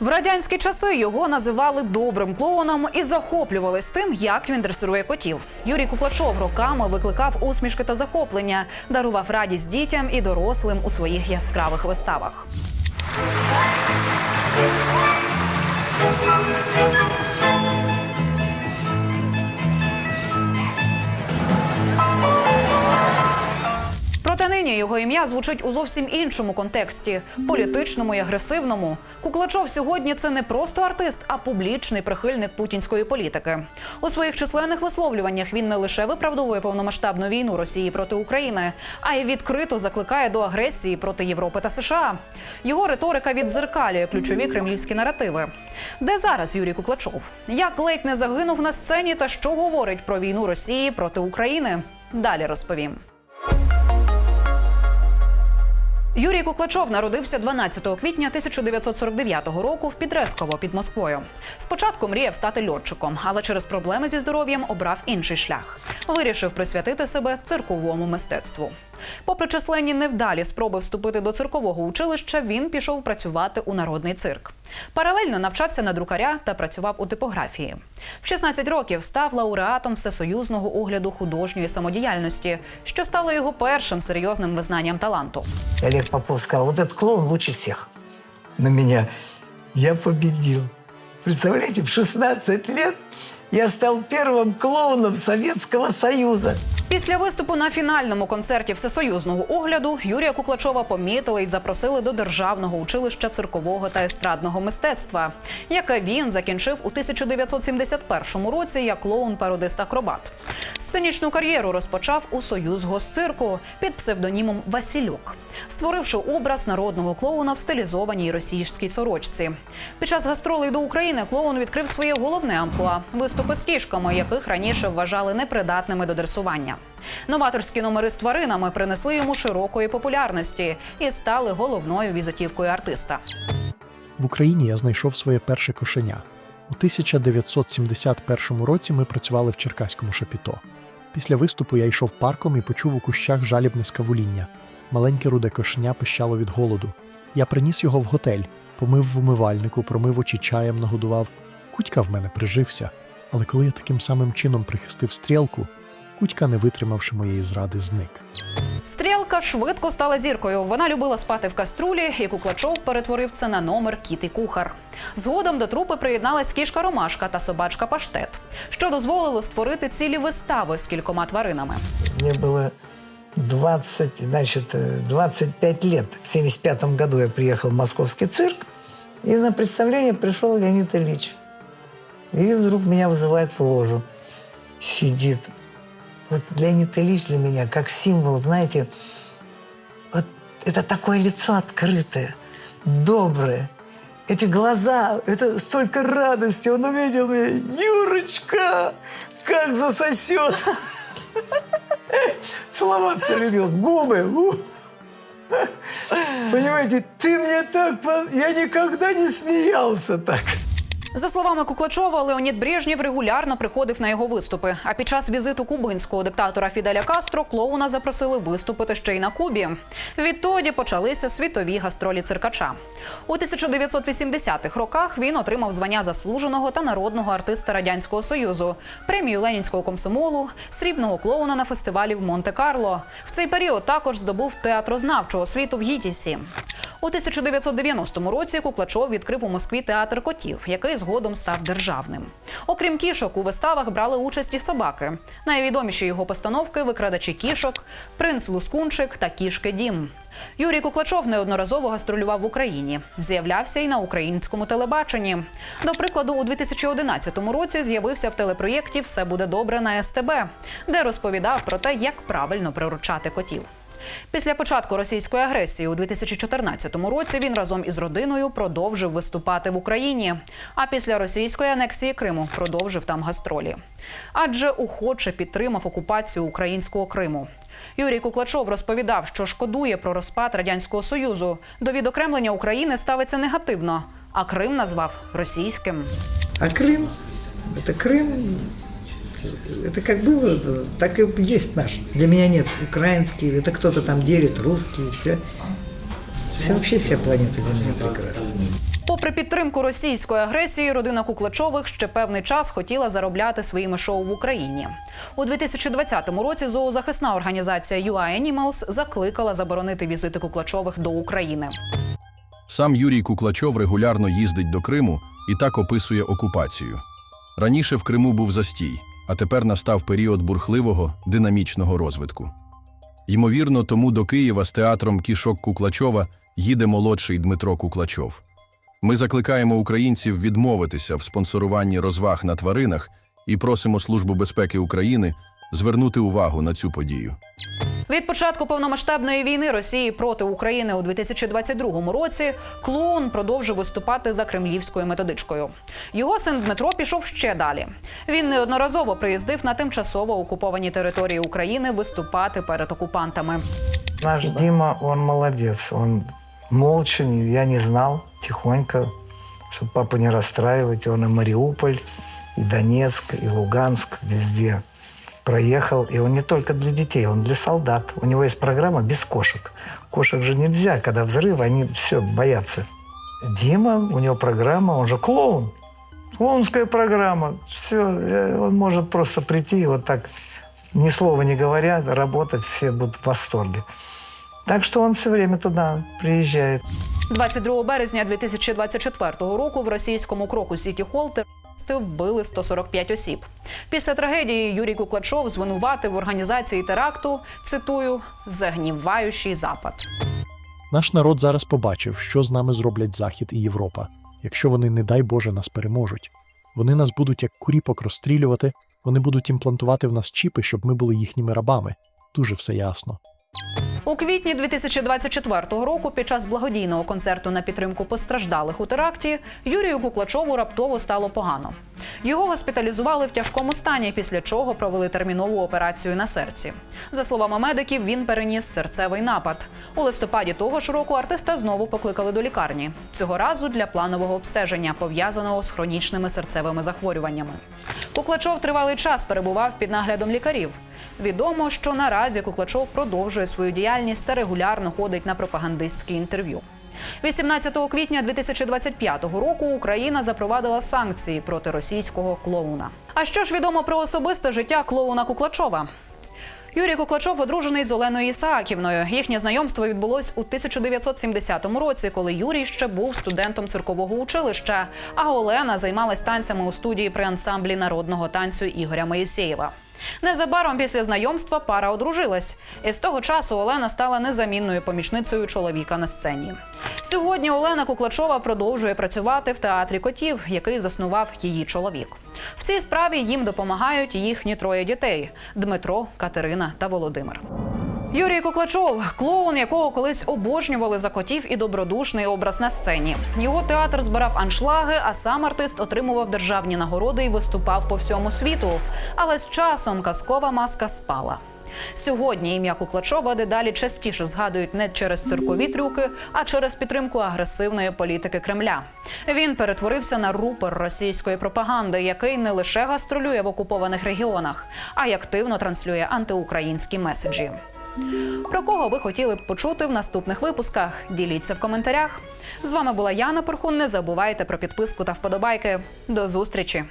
В радянські часи його називали добрим клоуном і захоплювались тим, як він дресирує котів. Юрій Куклачов роками викликав усмішки та захоплення, дарував радість дітям і дорослим у своїх яскравих виставах. Ім'я звучить у зовсім іншому контексті політичному і агресивному. Куклачов сьогодні це не просто артист, а публічний прихильник путінської політики. У своїх численних висловлюваннях він не лише виправдовує повномасштабну війну Росії проти України, а й відкрито закликає до агресії проти Європи та США. Його риторика віддзеркалює ключові кремлівські наративи. Де зараз Юрій Куклачов? Як ледь не загинув на сцені та що говорить про війну Росії проти України? Далі розповім. Юрій Куклачов народився 12 квітня 1949 року в Підресково під Москвою. Спочатку мріяв стати льотчиком, але через проблеми зі здоров'ям обрав інший шлях. Вирішив присвятити себе цирковому мистецтву. Попри численні невдалі спроби вступити до циркового училища, він пішов працювати у народний цирк. Паралельно навчався на друкаря та працював у типографії. В 16 років став лауреатом всесоюзного огляду художньої самодіяльності, що стало його першим серйозним визнанням таланту. Олег Попов сказал, вот этот клоун лучше всех. На меня. Я победил. Представляете, в 16 лет я стал первым клоуном Советского Союза. Після виступу на фінальному концерті всесоюзного огляду Юрія Куклачова помітили і запросили до державного училища циркового та естрадного мистецтва, яке він закінчив у 1971 році як клоун-пародист-акробат. Сценічну кар'єру розпочав у Союз госцирку під псевдонімом Василюк, створивши образ народного клоуна в стилізованій російській сорочці. Під час гастролей до України клоун відкрив своє головне амплуа виступи з кішками, яких раніше вважали непридатними до дресування. Новаторські номери з тваринами принесли йому широкої популярності і стали головною візитівкою артиста. В Україні я знайшов своє перше кошеня. У 1971 році ми працювали в Черкаському шапіто. Після виступу я йшов парком і почув у кущах жалібне скавуління. Маленьке руде кошеня пищало від голоду. Я приніс його в готель, помив в умивальнику, промив очі чаєм, нагодував. Кутька в мене прижився. Але коли я таким самим чином прихистив стрілку, кутька, не витримавши моєї зради, зник. Стрілка швидко стала зіркою. Вона любила спати в каструлі, і Куклачов перетворив це на номер кіт і кухар. Згодом до трупи приєдналась кішка Ромашка та собачка Паштет, що дозволило створити цілі вистави з кількома тваринами. Мне было 20, значит, э, 25 лет. В 75 году я приехал в московский цирк, и на представление пришел Леонид Ильич. И вдруг меня вызывает в ложу. Сидит. Вот Леонид Ильич для меня как символ, знаете, вот это такое лицо открытое, доброе. Эти глаза, это столько радости. Он увидел меня. Юрочка, как засосет. Целоваться любил губы. Понимаете, ты мне так... Я никогда не смеялся так. За словами Куклачова, Леонід Брежнєв регулярно приходив на його виступи. А під час візиту кубинського диктатора Фіделя Кастро клоуна запросили виступити ще й на Кубі. Відтоді почалися світові гастролі циркача. У 1980-х роках він отримав звання заслуженого та народного артиста радянського союзу, премію Ленінського комсомолу, срібного клоуна на фестивалі в Монте-Карло. В цей період також здобув театрознавчу освіту в Гітісі. У 1990 році Куклачов відкрив у Москві театр котів, який згодом став державним. Окрім кішок, у виставах брали участь і собаки. Найвідоміші його постановки викрадачі кішок, принц Лускунчик та кішки Дім. Юрій Куклачов неодноразово гастролював в Україні. З'являвся і на українському телебаченні. До прикладу, у 2011 році з'явився в телепроєкті Все буде добре на СТБ, де розповідав про те, як правильно приручати котів. Після початку російської агресії у 2014 році він разом із родиною продовжив виступати в Україні. А після російської анексії Криму продовжив там гастролі. Адже охоче підтримав окупацію українського Криму. Юрій Куклачов розповідав, що шкодує про розпад радянського союзу. До відокремлення України ставиться негативно, а Крим назвав російським. А Крым, это Крым, это как было, это так и есть наш. Для меня нет украинский, это кто-то там делит русский, все. Все вообще вся планета Земля прекрасна. Попри підтримку російської агресії, родина Куклачових ще певний час хотіла заробляти своїми шоу в Україні. У 2020 році зоозахисна організація UA Animals закликала заборонити візити Куклачових до України. Сам Юрій Куклачов регулярно їздить до Криму і так описує окупацію. Раніше в Криму був застій, а тепер настав період бурхливого, динамічного розвитку. Ймовірно, тому до Києва з театром Кішок Куклачова їде молодший Дмитро Куклачов. Ми закликаємо українців відмовитися в спонсоруванні розваг на тваринах і просимо Службу безпеки України звернути увагу на цю подію. Від початку повномасштабної війни Росії проти України у 2022 році клоун продовжив виступати за кремлівською методичкою. Його син Дмитро пішов ще далі. Він неодноразово приїздив на тимчасово окуповані території України виступати перед окупантами. Наш Дима, он молодец. Он молча, я не знал, тихонько, чтобы папу не расстраивать. Он и Мариуполь, и Донецк, и Луганск, везде проехал. И он не только для детей, он для солдат. У него есть программа без кошек. Кошек же нельзя, когда взрыв, они все боятся. Дима, у него программа, он же клоун. Клоунская программа. Все, он может просто прийти и вот так, ни слова не говоря, работать, все будут в восторге. Так что он все время туда приезжает. 22 березня 2024 року в російському кроку Сіті терористи вбили 145 осіб. Після трагедії Юрій Куклачов звинуватив в організації теракту, цитую, загніваючий запад. Наш народ зараз побачив, що з нами зроблять Захід і Європа, якщо вони, не дай Боже, нас переможуть. Вони нас будуть як куріпок розстрілювати, вони будуть імплантувати в нас чіпи, щоб ми були їхніми рабами. Дуже все ясно. У квітні 2024 року, під час благодійного концерту на підтримку постраждалих у теракті, Юрію Куклачову раптово стало погано. Його госпіталізували в тяжкому стані, після чого провели термінову операцію на серці. За словами медиків, він переніс серцевий напад. У листопаді того ж року артиста знову покликали до лікарні. Цього разу для планового обстеження, пов'язаного з хронічними серцевими захворюваннями. Куклачов тривалий час перебував під наглядом лікарів. Відомо, що наразі Куклачов продовжує свою діяльність та регулярно ходить на пропагандистські інтерв'ю. 18 квітня 2025 року Україна запровадила санкції проти російського клоуна. А що ж відомо про особисте життя клоуна Куклачова? Юрій Куклачов одружений з Оленою Ісааківною. Їхнє знайомство відбулось у 1970 році, коли Юрій ще був студентом циркового училища, а Олена займалась танцями у студії при ансамблі народного танцю Ігоря Моїсеєва. Незабаром після знайомства пара одружилась, і з того часу Олена стала незамінною помічницею чоловіка на сцені. Сьогодні Олена Куклачова продовжує працювати в театрі котів, який заснував її чоловік. В цій справі їм допомагають їхні троє дітей: Дмитро, Катерина та Володимир. Юрій Куклачов, клоун, якого колись обожнювали за котів і добродушний образ на сцені. Його театр збирав аншлаги, а сам артист отримував державні нагороди і виступав по всьому світу. Але з часом казкова маска спала. Сьогодні ім'я Куклачова дедалі частіше згадують не через циркові трюки, а через підтримку агресивної політики Кремля. Він перетворився на рупор російської пропаганди, який не лише гастролює в окупованих регіонах, а й активно транслює антиукраїнські меседжі. Про кого ви хотіли б почути в наступних випусках? Діліться в коментарях. З вами була Яна Порхун. Не забувайте про підписку та вподобайки. До зустрічі!